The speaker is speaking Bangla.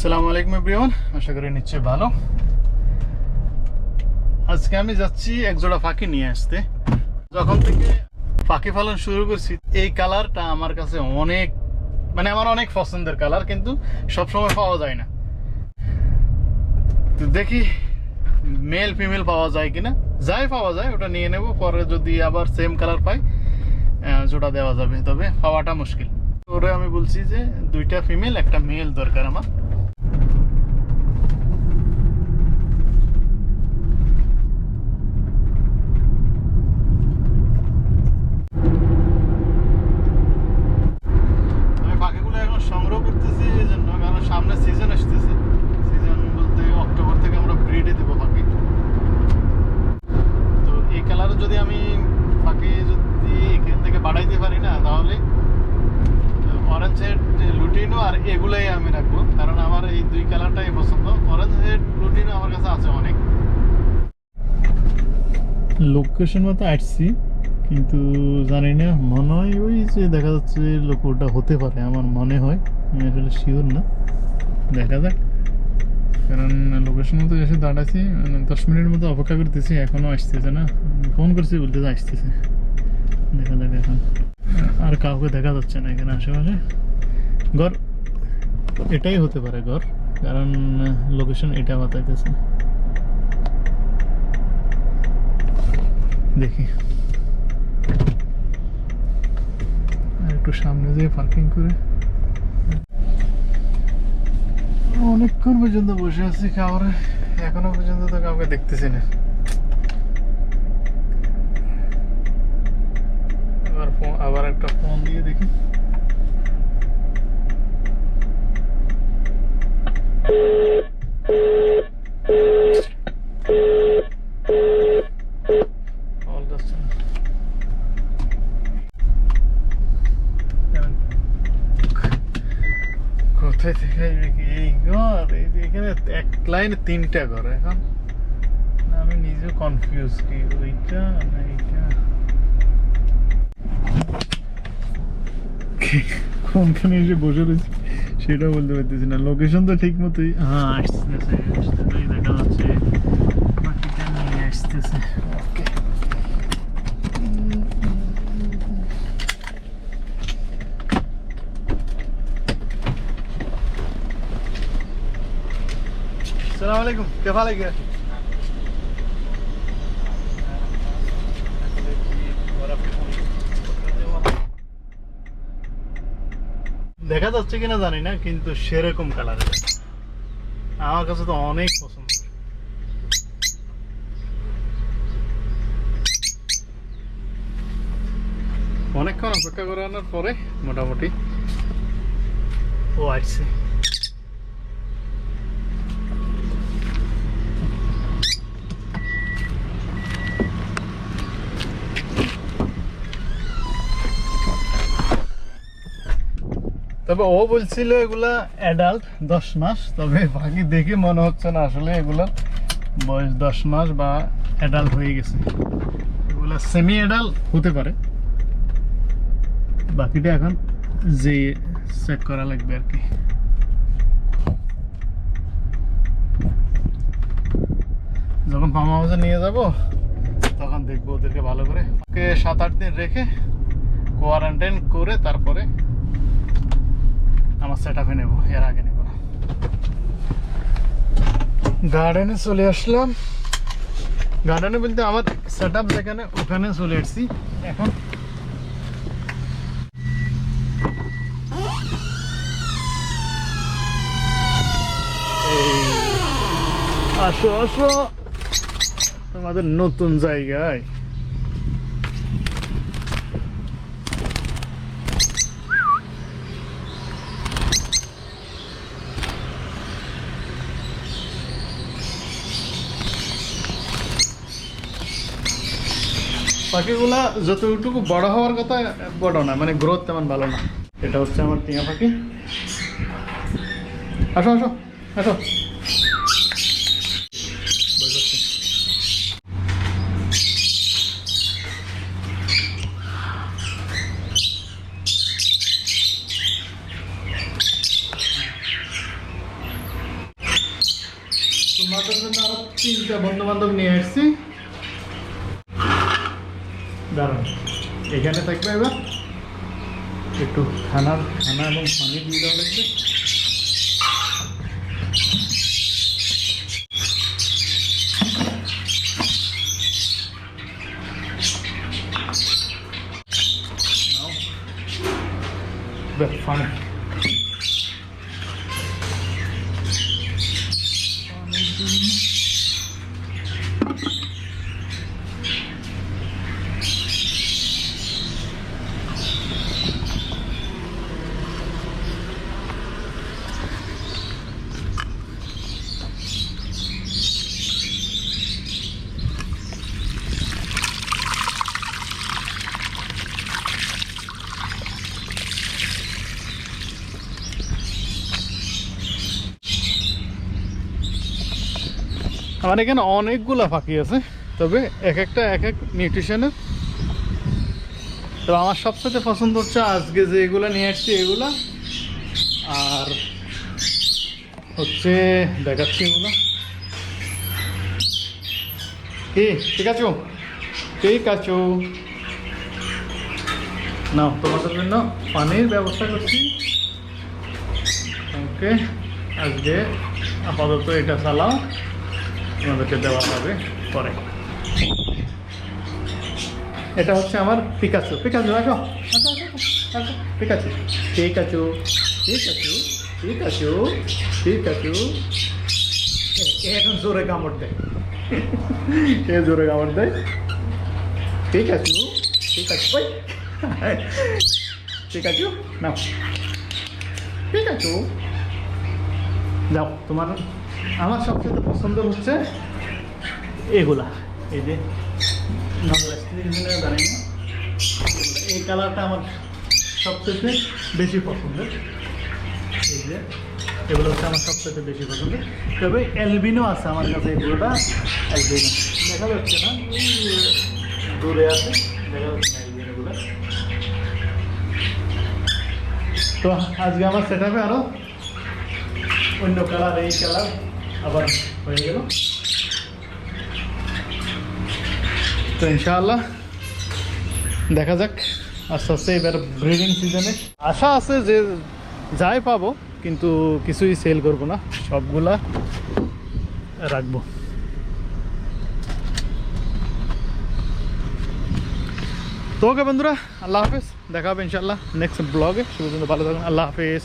আসসালামু আলাইকুম, এভরিওয়ান। আশা করি নিশ্চয়ই ভালো। আজকে আমি যাচ্ছি এক জোড়া পাখি নিয়ে আসতে। যখন থেকে পাখি পালন শুরু করছি, এই কালারটা আমার কাছে অনেক মানে আমার অনেক পছন্দের কালার, কিন্তু সব সময় পাওয়া যায় না। তো দেখি মেল ফিমেল পাওয়া যায় কিনা। যাই পাওয়া যায়, ওটা নিয়ে নেব। পরে যদি আবার সেম কালার পাই জোড়া দেওয়া যাবে। তবে পাওয়াটা মুশকিল। ওরে আমি বলছি যে, দুইটা ফিমেল একটা মেল দরকার আমার আমি পাখিগুলো এখন সংগ্রহ করতেছি এই জন্য কারণ সামনে সিজন আসতেছে সিজন বলতে অক্টোবর থেকে আমরা ব্রিডে দেবো পাখি তো এই কালার যদি আমি পাখি যদি এখান থেকে বাড়াইতে পারি না তাহলে অরেঞ্জ হেড লুটিনো আর এগুলাই আমি রাখব কারণ আমার এই দুই কালারটাই পছন্দ অরেঞ্জ হেড লুটিনো আমার কাছে আছে অনেক লোকেশন মতো আসছি কিন্তু জানি না, মনে হয় ওই যে দেখা যাচ্ছে লোকটা হতে পারে, আমার মনে হয়। আমি আসলে শিওর না। দেখা যাক। কারণ লোকেশন মতো এসে দাঁড়াচ্ছি মানে দশ মিনিটের মতো অপেক্ষা করতেছি এখনও আসতেছে না। ফোন করছি বলতেছে আসতেছে। দেখা যাক এখন। আর কাউকে দেখা যাচ্ছে না এখানে আশেপাশে। ঘর এটাই হতে পারে ঘর কারণ লোকেশন এটা বাতাইতেছে। দেখি। একটু সামনে যেয়ে পার্কিং করে। অনেকক্ষণ পর্যন্ত বসে আছি খাবারে। এখনও পর্যন্ত তো কাউকে দেখতেছি না। ফোন আবার একটা ফোন দিয়ে দেখি কল যাচ্ছে না কোথায় থেকে আসবে কি? এই ঘর এই যে এখানে এক লাইনে তিনটা ঘর এখন না, আমি নিজে কনফিউজ কি ওইটা না এইটা? কোনখানে এসে বসে রয়েছি? সেটা বলতে পারতেছি না। লোকেশন তো ঠিক মতোই। হ্যাঁ আসতেছে আসতেছে দেখা যাচ্ছে। বাকিটা নিয়ে আসতেছে। ওকে আসসালামু আলাইকুম কেফা লাগে দেখা যাচ্ছে কিনা জানি না, কিন্তু সেরকম কালার আমার কাছে তো অনেক পছন্দ। অনেকক্ষণ অপেক্ষা করে আনার পরে মোটামুটি ও, আসছে। তবে ও বলছিল এগুলা অ্যাডাল্ট দশ মাস। তবে বাকি দেখে মনে হচ্ছে না আসলে এগুলার বয়স দশ মাস বা অ্যাডাল্ট হয়ে গেছে। এগুলা সেমি অ্যাডাল্ট হতে পারে। বাকিটা এখন যে চেক করা লাগবে আর কি। যখন ফার্ম হাউসে নিয়ে যাব, তখন দেখব ওদেরকে ভালো করে। ওকে সাত আট দিন রেখে কোয়ারেন্টাইন করে তারপরে আমার সেট আপে নেব, এর আগে নেব। গার্ডেনে চলে আসলাম। গার্ডেনে বলতে আমার সেট আপ যেখানে, ওখানে চলে আসছি। এখন আসো আসো। তোমাদের নতুন জায়গায়। পাখিগুলা যতটুকু বড় হওয়ার কথা, বড় না মানে গ্রোথ তেমন ভালো না। এটা হচ্ছে আমার টিয়া পাখি। আসো আসো আসো। মাথার জন্য আরও তিনটা বন্ধু বান্ধব নিয়ে আসছি। দাঁড়ান। এখানে থাকবে এবার একটু খানার খানা এবং পানি দিয়ে দেওয়া লাগবে। বেশ, পানি পানির জন্য আমার এখানে অনেকগুলো পাখি আছে, তবে এক একটা এক এক নিউট্রিশনের তো আমার সবচেয়ে পছন্দ হচ্ছে আজকে যে এগুলো নিয়ে আসছি, এগুলা। আর হচ্ছে, দেখাচ্ছি এগুলো। কি ঠিক আছে ঠিক আছে না তোমাদের জন্য পানির ব্যবস্থা করছি। ওকে, আজকে আপাতত এটা চালাও। তোমাদেরকে দেওয়া হবে পরে। এটা হচ্ছে আমার পিকাচু পিকাচু আসো। Pikachu Pikachu Pikachu Pikachu Pikachu এখন জোরে কামড় দেয়। এ জোরে কামড় দেয়। পিকাচু পিকাচু পিকাচু নাও। পিকাচু যাও, তোমার আমার সবচেয়ে পছন্দ হচ্ছে এগুলা। এই যে এই কালারটা আমার সবচেয়ে বেশি পছন্দের এই যে, এগুলো হচ্ছে আমার সবচেয়ে বেশি পছন্দের তবে এলবিনো আছে আমার কাছে এগুলোটা এলবিনো দেখা যাচ্ছে না, দূরে আছে, দেখা যাচ্ছে না তো আজকে আমার সেট আরও অন্য কালার, এই কালার। আবার হয়ে গেল। তো ইনশাআল্লাহ, দেখা যাক, আস্তে আস্তে এবার ব্রিডিং সিজনে আশা আছে যে যাই পাবো, কিন্তু কিছুই সেল করব না, সবগুলা রাখব। তো ওকে বন্ধুরা, আল্লাহ হাফেজ, দেখা হবে ইনশাআল্লাহ নেক্সট ব্লগে পর্যন্ত ভালো থাকুন, আল্লাহ হাফেজ।